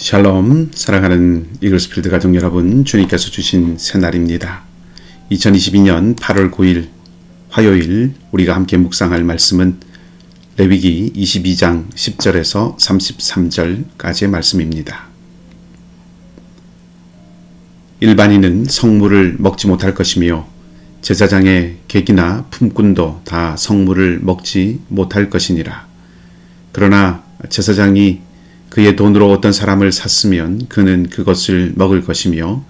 샬롬 사랑하는 이글스필드 가족 여러분 주님께서 주신 새날입니다. 2022년 8월 9일 화요일 우리가 함께 묵상할 말씀은 레위기 22장 10절에서 33절까지의 말씀입니다. 일반인은 성물을 먹지 못할 것이며 제사장의 객이나 품꾼도 다 성물을 먹지 못할 것이니라. 그러나 제사장이 그의 돈으로 어떤 사람을 샀으면 그는 그것을 먹을 것이며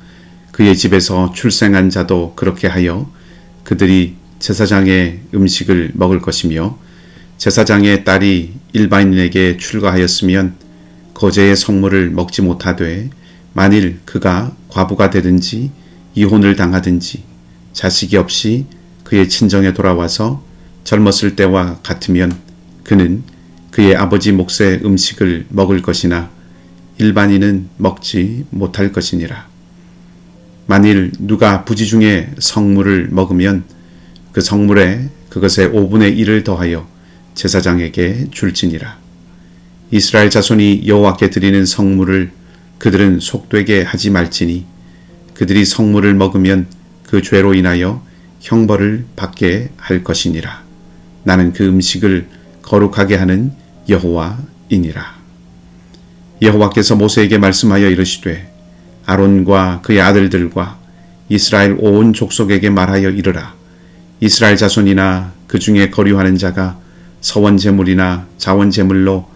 그의 집에서 출생한 자도 그렇게 하여 그들이 제사장의 음식을 먹을 것이며 제사장의 딸이 일반인에게 출가하였으면 거제의 성물을 먹지 못하되 만일 그가 과부가 되든지 이혼을 당하든지 자식이 없이 그의 친정에 돌아와서 젊었을 때와 같으면 그는 그의 아버지 몫의 음식을 먹을 것이나 일반인은 먹지 못할 것이니라. 만일 누가 부지 중에 성물을 먹으면 그 성물에 그것의 5분의 1을 더하여 제사장에게 줄지니라. 이스라엘 자손이 여호와께 드리는 성물을 그들은 속되게 하지 말지니 그들이 성물을 먹으면 그 죄로 인하여 형벌을 받게 할 것이니라. 나는 그 음식을 거룩하게 하는 여호와이니라. 여호와께서 모세에게 말씀하여 이르시되 아론과 그의 아들들과 이스라엘 온 족속에게 말하여 이르라. 이스라엘 자손이나 그 중에 거류하는 자가 서원 제물이나 자원 제물로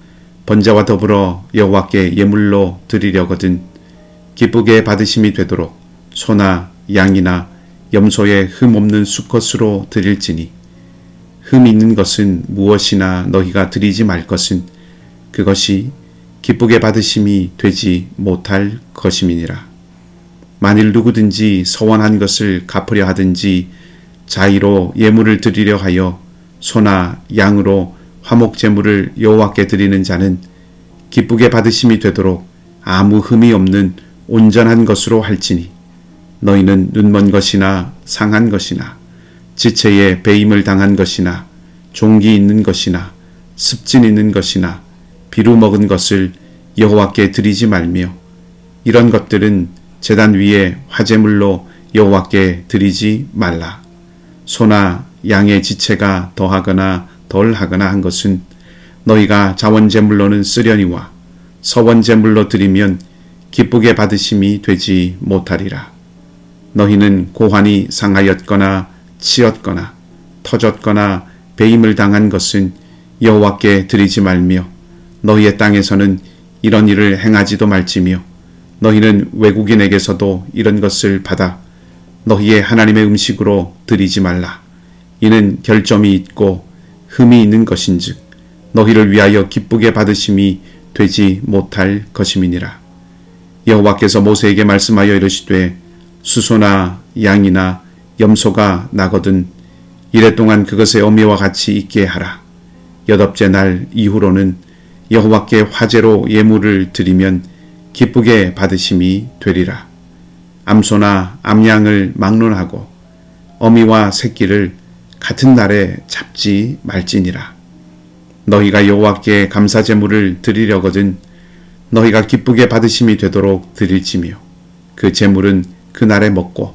번제와 더불어 여호와께 예물로 드리려거든 기쁘게 받으심이 되도록 소나 양이나 염소의 흠 없는 수컷으로 드릴지니 흠 있는 것은 무엇이나 너희가 드리지 말 것은 그것이 기쁘게 받으심이 되지 못할 것임이니라. 만일 누구든지 서원한 것을 갚으려 하든지 자의로 예물을 드리려 하여 소나 양으로 화목 제물을 여호와께 드리는 자는 기쁘게 받으심이 되도록 아무 흠이 없는 온전한 것으로 할지니 너희는 눈먼 것이나 상한 것이나 지체에 배임을 당한 것이나 종기 있는 것이나 습진 있는 것이나 비루 먹은 것을 여호와께 드리지 말며 이런 것들은 제단 위에 화제물로 여호와께 드리지 말라. 소나 양의 지체가 더하거나 덜하거나 한 것은 너희가 자원제물로는 쓰려니와 서원제물로 드리면 기쁘게 받으심이 되지 못하리라. 너희는 고환이 상하였거나 치었거나 터졌거나 배임을 당한 것은 여호와께 드리지 말며 너희의 땅에서는 이런 일을 행하지도 말지며 너희는 외국인에게서도 이런 것을 받아 너희의 하나님의 음식으로 드리지 말라. 이는 결점이 있고 흠이 있는 것인즉 너희를 위하여 기쁘게 받으심이 되지 못할 것임이니라. 여호와께서 모세에게 말씀하여 이르시되 수소나 양이나 염소가 나거든 이래 동안 그것의 어미와 같이 있게 하라. 여덟째 날 이후로는 여호와께 화제로 예물을 드리면 기쁘게 받으심이 되리라. 암소나 암양을 막론하고 어미와 새끼를 같은 날에 잡지 말지니라. 너희가 여호와께 감사 제물을 드리려거든 너희가 기쁘게 받으심이 되도록 드릴지며 그 제물은 그 날에 먹고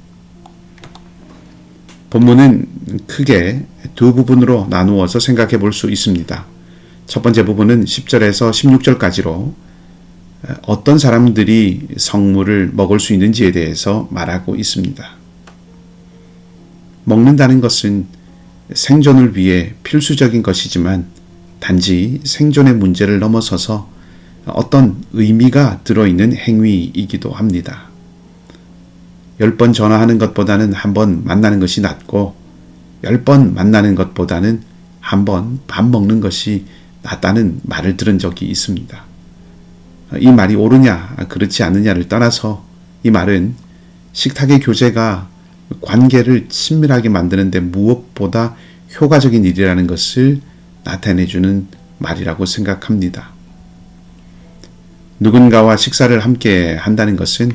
본문은 크게 두 부분으로 나누어서 생각해 볼 수 있습니다. 첫 번째 부분은 10절에서 16절까지로 어떤 사람들이 성물을 먹을 수 있는지에 대해서 말하고 있습니다. 먹는다는 것은 생존을 위해 필수적인 것이지만 단지 생존의 문제를 넘어서서 어떤 의미가 들어있는 행위이기도 합니다. 열 번 전화하는 것보다는 한 번 만나는 것이 낫고 열 번 만나는 것보다는 한 번 밥 먹는 것이 낫다는 말을 들은 적이 있습니다. 이 말이 옳으냐, 그렇지 않느냐를 떠나서 이 말은 식탁의 교제가 관계를 친밀하게 만드는데 무엇보다 효과적인 일이라는 것을 나타내주는 말이라고 생각합니다. 누군가와 식사를 함께 한다는 것은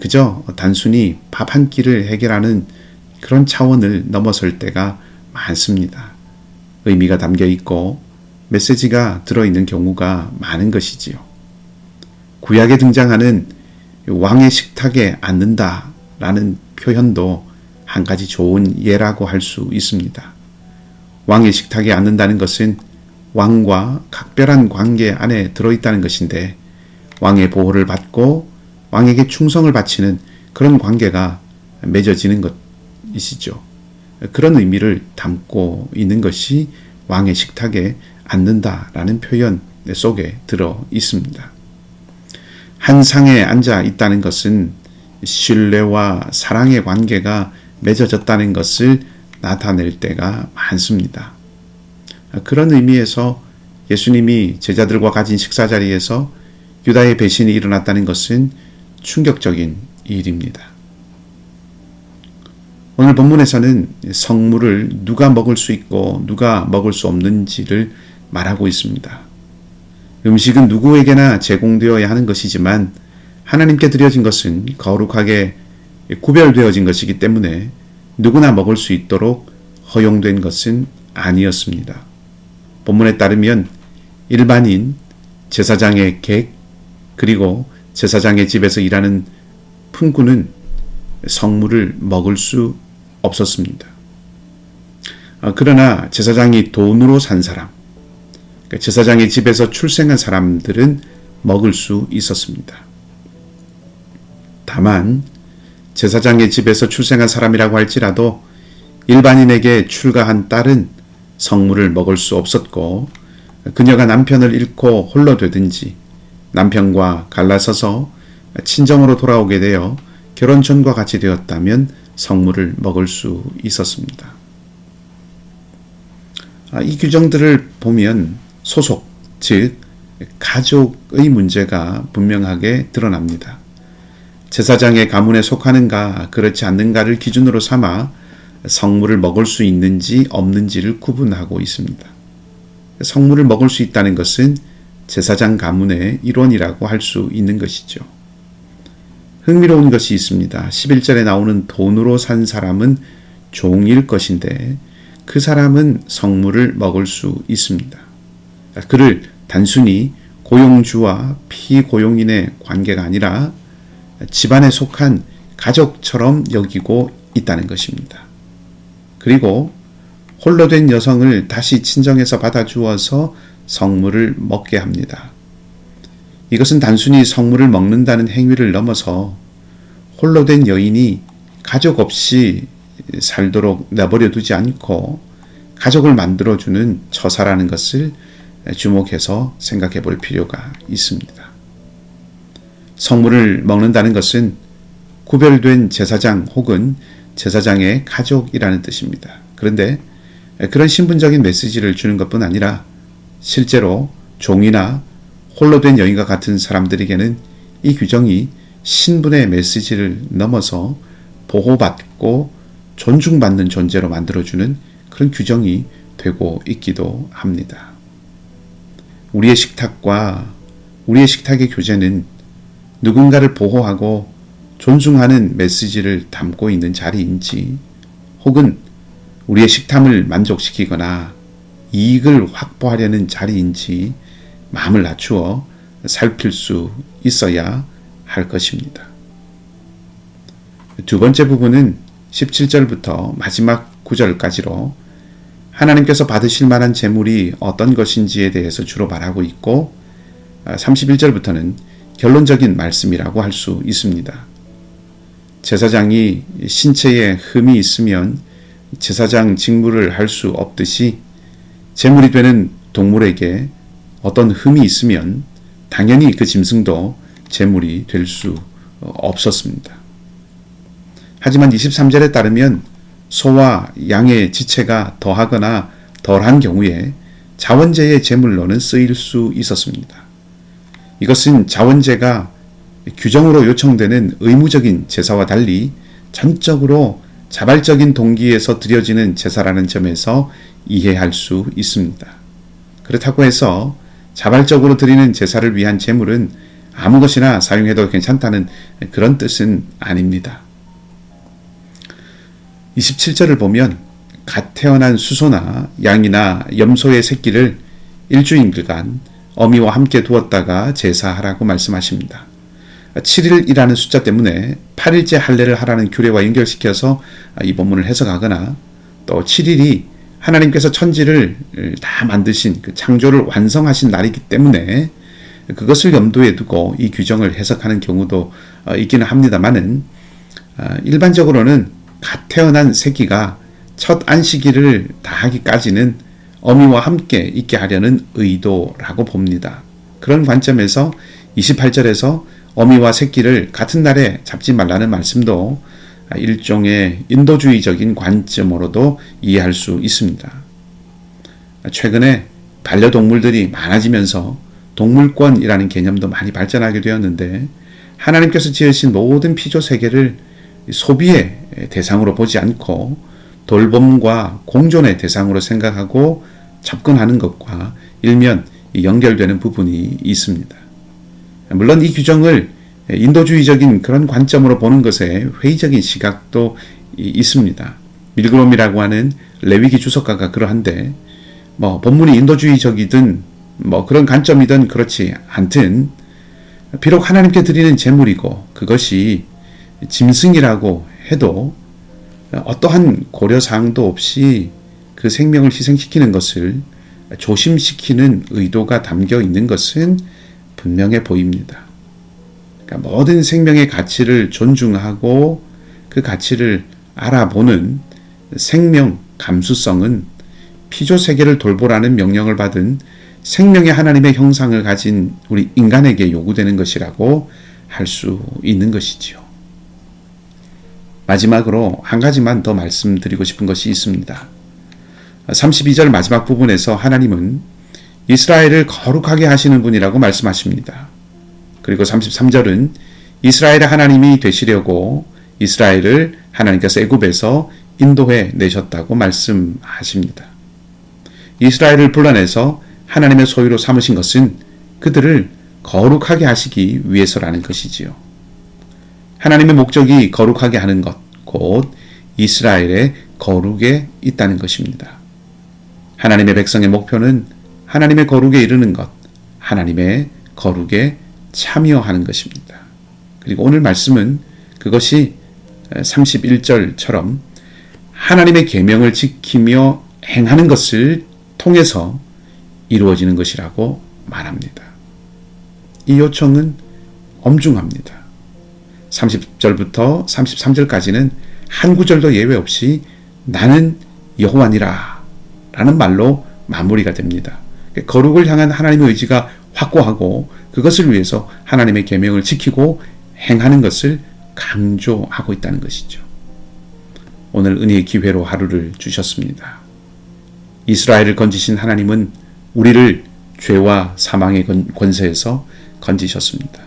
그저 단순히 밥 한 끼를 해결하는 그런 차원을 넘어설 때가 많습니다. 의미가 담겨 있고 메시지가 들어있는 경우가 많은 것이지요. 구약에 등장하는 왕의 식탁에 앉는다 라는 표현도 한 가지 좋은 예라고 할 수 있습니다. 왕의 식탁에 앉는다는 것은 왕과 각별한 관계 안에 들어있다는 것인데 왕의 보호를 받고 왕에게 충성을 바치는 그런 관계가 맺어지는 것이시죠. 그런 의미를 담고 있는 것이 왕의 식탁에 앉는다라는 표현 속에 들어 있습니다. 한 상에 앉아 있다는 것은 신뢰와 사랑의 관계가 맺어졌다는 것을 나타낼 때가 많습니다. 그런 의미에서 예수님이 제자들과 가진 식사 자리에서 유다의 배신이 일어났다는 것은 충격적인 일입니다. 오늘 본문에서는 성물을 누가 먹을 수 있고 누가 먹을 수 없는지를 말하고 있습니다. 음식은 누구에게나 제공되어야 하는 것이지만 하나님께 드려진 것은 거룩하게 구별되어진 것이기 때문에 누구나 먹을 수 있도록 허용된 것은 아니었습니다. 본문에 따르면 일반인, 제사장의 객, 그리고 제사장의 집에서 일하는 품꾼은 성물을 먹을 수 없었습니다. 아, 그러나 제사장이 돈으로 산 사람, 그러니까 제사장의 집에서 출생한 사람들은 먹을 수 있었습니다. 다만 제사장의 집에서 출생한 사람이라고 할지라도 일반인에게 출가한 딸은 성물을 먹을 수 없었고 그녀가 남편을 잃고 홀로 되든지 남편과 갈라서서 친정으로 돌아오게 되어 결혼 전과 같이 되었다면 성물을 먹을 수 있었습니다. 아, 이 규정들을 보면 소속, 즉 가족의 문제가 분명하게 드러납니다. 제사장의 가문에 속하는가 그렇지 않는가를 기준으로 삼아 성물을 먹을 수 있는지 없는지를 구분하고 있습니다. 성물을 먹을 수 있다는 것은 제사장 가문의 일원이라고 할 수 있는 것이죠. 흥미로운 것이 있습니다. 11절에 나오는 돈으로 산 사람은 종일 것인데 그 사람은 성물을 먹을 수 있습니다. 그를 단순히 고용주와 피고용인의 관계가 아니라 집안에 속한 가족처럼 여기고 있다는 것입니다. 그리고 홀로 된 여성을 다시 친정에서 받아주어서 성물을 먹게 합니다. 이것은 단순히 성물을 먹는다는 행위를 넘어서 홀로 된 여인이 가족 없이 살도록 내버려 두지 않고 가족을 만들어주는 처사라는 것을 주목해서 생각해 볼 필요가 있습니다. 성물을 먹는다는 것은 구별된 제사장 혹은 제사장의 가족이라는 뜻입니다. 그런데 그런 신분적인 메시지를 주는 것뿐 아니라 실제로 종이나 홀로 된 여인과 같은 사람들에게는 이 규정이 신분의 메시지를 넘어서 보호받고 존중받는 존재로 만들어주는 그런 규정이 되고 있기도 합니다. 우리의 식탁과 우리의 식탁의 교제는 누군가를 보호하고 존중하는 메시지를 담고 있는 자리인지 혹은 우리의 식탐을 만족시키거나 이익을 확보하려는 자리인지 마음을 낮추어 살필 수 있어야 할 것입니다. 두 번째 부분은 17절부터 마지막 9절까지로 하나님께서 받으실 만한 재물이 어떤 것인지에 대해서 주로 말하고 있고 31절부터는 결론적인 말씀이라고 할 수 있습니다. 제사장이 신체에 흠이 있으면 제사장 직무를 할 수 없듯이 제물이 되는 동물에게 어떤 흠이 있으면 당연히 그 짐승도 제물이 될 수 없었습니다. 하지만 23절에 따르면 소와 양의 지체가 더하거나 덜한 경우에 자원제의 제물로는 쓰일 수 있었습니다. 이것은 자원제가 규정으로 요청되는 의무적인 제사와 달리 전적으로 자발적인 동기에서 드려지는 제사라는 점에서 이해할 수 있습니다. 그렇다고 해서 자발적으로 드리는 제사를 위한 제물은 아무 것이나 사용해도 괜찮다는 그런 뜻은 아닙니다. 27절을 보면 갓 태어난 수소나 양이나 염소의 새끼를 일주일간 어미와 함께 두었다가 제사하라고 말씀하십니다. 7일이라는 숫자 때문에 8일째 할례를 하라는 규례와 연결시켜서 이 본문을 해석하거나 또 7일이 하나님께서 천지를 다 만드신 그 창조를 완성하신 날이기 때문에 그것을 염두에 두고 이 규정을 해석하는 경우도 있기는 합니다만은 일반적으로는 갓 태어난 새끼가 첫 안식일을 다하기까지는 어미와 함께 있게 하려는 의도라고 봅니다. 그런 관점에서 28절에서 어미와 새끼를 같은 날에 잡지 말라는 말씀도 일종의 인도주의적인 관점으로도 이해할 수 있습니다. 최근에 반려동물들이 많아지면서 동물권이라는 개념도 많이 발전하게 되었는데 하나님께서 지으신 모든 피조 세계를 소비의 대상으로 보지 않고 돌봄과 공존의 대상으로 생각하고 접근하는 것과 일면 연결되는 부분이 있습니다. 물론 이 규정을 인도주의적인 그런 관점으로 보는 것에 회의적인 시각도 있습니다. 밀그롬이라고 하는 레위기 주석가가 그러한데 뭐 본문이 인도주의적이든 뭐 그런 관점이든 그렇지 않든 비록 하나님께 드리는 제물이고 그것이 짐승이라고 해도 어떠한 고려 사항도 없이 그 생명을 희생시키는 것을 조심시키는 의도가 담겨 있는 것은 분명해 보입니다. 그러니까 모든 생명의 가치를 존중하고 그 가치를 알아보는 생명 감수성은 피조 세계를 돌보라는 명령을 받은 생명의 하나님의 형상을 가진 우리 인간에게 요구되는 것이라고 할 수 있는 것이지요. 마지막으로 한 가지만 더 말씀드리고 싶은 것이 있습니다. 32절 마지막 부분에서 하나님은 이스라엘을 거룩하게 하시는 분이라고 말씀하십니다. 그리고 33절은 이스라엘의 하나님이 되시려고 이스라엘을 하나님께서 애굽에서 인도해 내셨다고 말씀하십니다. 이스라엘을 불러내서 하나님의 소유로 삼으신 것은 그들을 거룩하게 하시기 위해서라는 것이지요. 하나님의 목적이 거룩하게 하는 것, 곧 이스라엘의 거룩에 있다는 것입니다. 하나님의 백성의 목표는 하나님의 거룩에 이르는 것, 하나님의 거룩에 참여하는 것입니다. 그리고 오늘 말씀은 그것이 31절처럼 하나님의 계명을 지키며 행하는 것을 통해서 이루어지는 것이라고 말합니다. 이 요청은 엄중합니다. 30절부터 33절까지는 한 구절도 예외 없이 나는 여호와니라 라는 말로 마무리가 됩니다. 거룩을 향한 하나님의 의지가 확고하고 그것을 위해서 하나님의 계명을 지키고 행하는 것을 강조하고 있다는 것이죠. 오늘 은혜의 기회로 하루를 주셨습니다. 이스라엘을 건지신 하나님은 우리를 죄와 사망의 권세에서 건지셨습니다.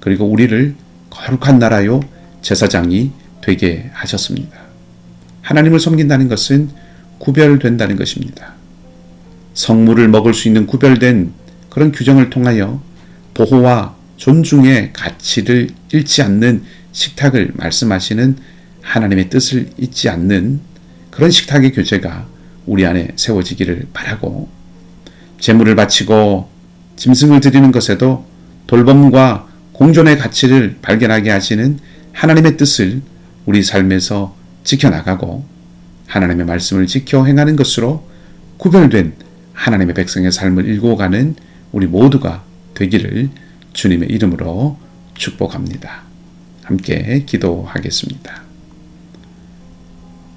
그리고 우리를 거룩한 나라요 제사장이 되게 하셨습니다. 하나님을 섬긴다는 것은 구별된다는 것입니다. 성물을 먹을 수 있는 구별된 그런 규정을 통하여 보호와 존중의 가치를 잃지 않는 식탁을 말씀하시는 하나님의 뜻을 잊지 않는 그런 식탁의 교제가 우리 안에 세워지기를 바라고 재물을 바치고 짐승을 드리는 것에도 돌봄과 공존의 가치를 발견하게 하시는 하나님의 뜻을 우리 삶에서 지켜나가고 하나님의 말씀을 지켜 행하는 것으로 구별된 하나님의 백성의 삶을 일궈가는 우리 모두가 되기를 주님의 이름으로 축복합니다. 함께 기도하겠습니다.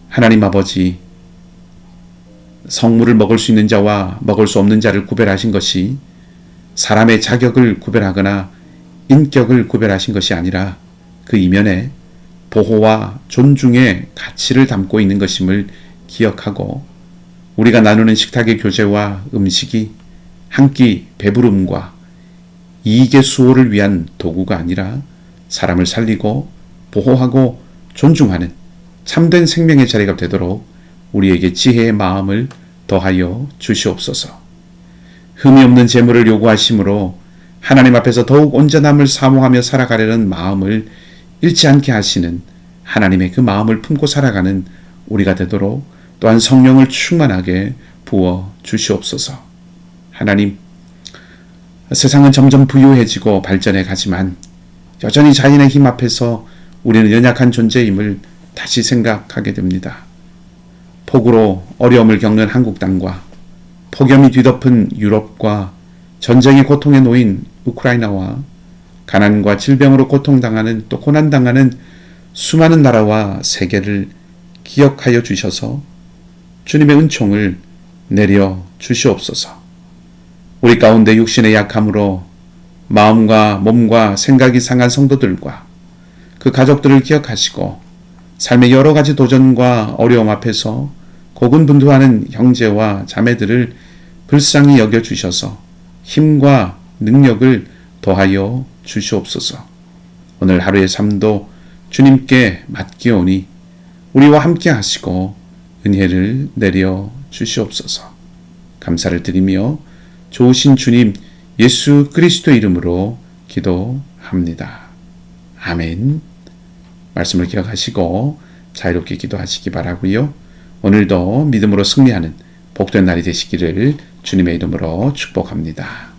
하나님 아버지, 성물을 먹을 수 있는 자와 먹을 수 없는 자를 구별하신 것이 사람의 자격을 구별하거나 인격을 구별하신 것이 아니라 그 이면에 보호와 존중의 가치를 담고 있는 것임을 기억하고 우리가 나누는 식탁의 교제와 음식이 한 끼 배부름과 이익의 수호를 위한 도구가 아니라 사람을 살리고 보호하고 존중하는 참된 생명의 자리가 되도록 우리에게 지혜의 마음을 더하여 주시옵소서. 흠이 없는 재물을 요구하심으로 하나님 앞에서 더욱 온전함을 사모하며 살아가려는 마음을 잃지 않게 하시는 하나님의 그 마음을 품고 살아가는 우리가 되도록 또한 성령을 충만하게 부어 주시옵소서. 하나님, 세상은 점점 부유해지고 발전해 가지만 여전히 자연의 힘 앞에서 우리는 연약한 존재임을 다시 생각하게 됩니다. 폭우로 어려움을 겪는 한국 땅과 폭염이 뒤덮은 유럽과 전쟁의 고통에 놓인 우크라이나와 가난과 질병으로 고통당하는 또 고난당하는 수많은 나라와 세계를 기억하여 주셔서 주님의 은총을 내려 주시옵소서. 우리 가운데 육신의 약함으로 마음과 몸과 생각이 상한 성도들과 그 가족들을 기억하시고 삶의 여러 가지 도전과 어려움 앞에서 고군분투하는 형제와 자매들을 불쌍히 여겨 주셔서 힘과 능력을 더하여 주시옵소서. 오늘 하루의 삶도 주님께 맡기오니 우리와 함께 하시고 은혜를 내려 주시옵소서. 감사를 드리며 좋으신 주님 예수 그리스도 이름으로 기도합니다. 아멘. 말씀을 기억하시고 자유롭게 기도하시기 바라고요. 오늘도 믿음으로 승리하는 복된 날이 되시기를 주님의 이름으로 축복합니다.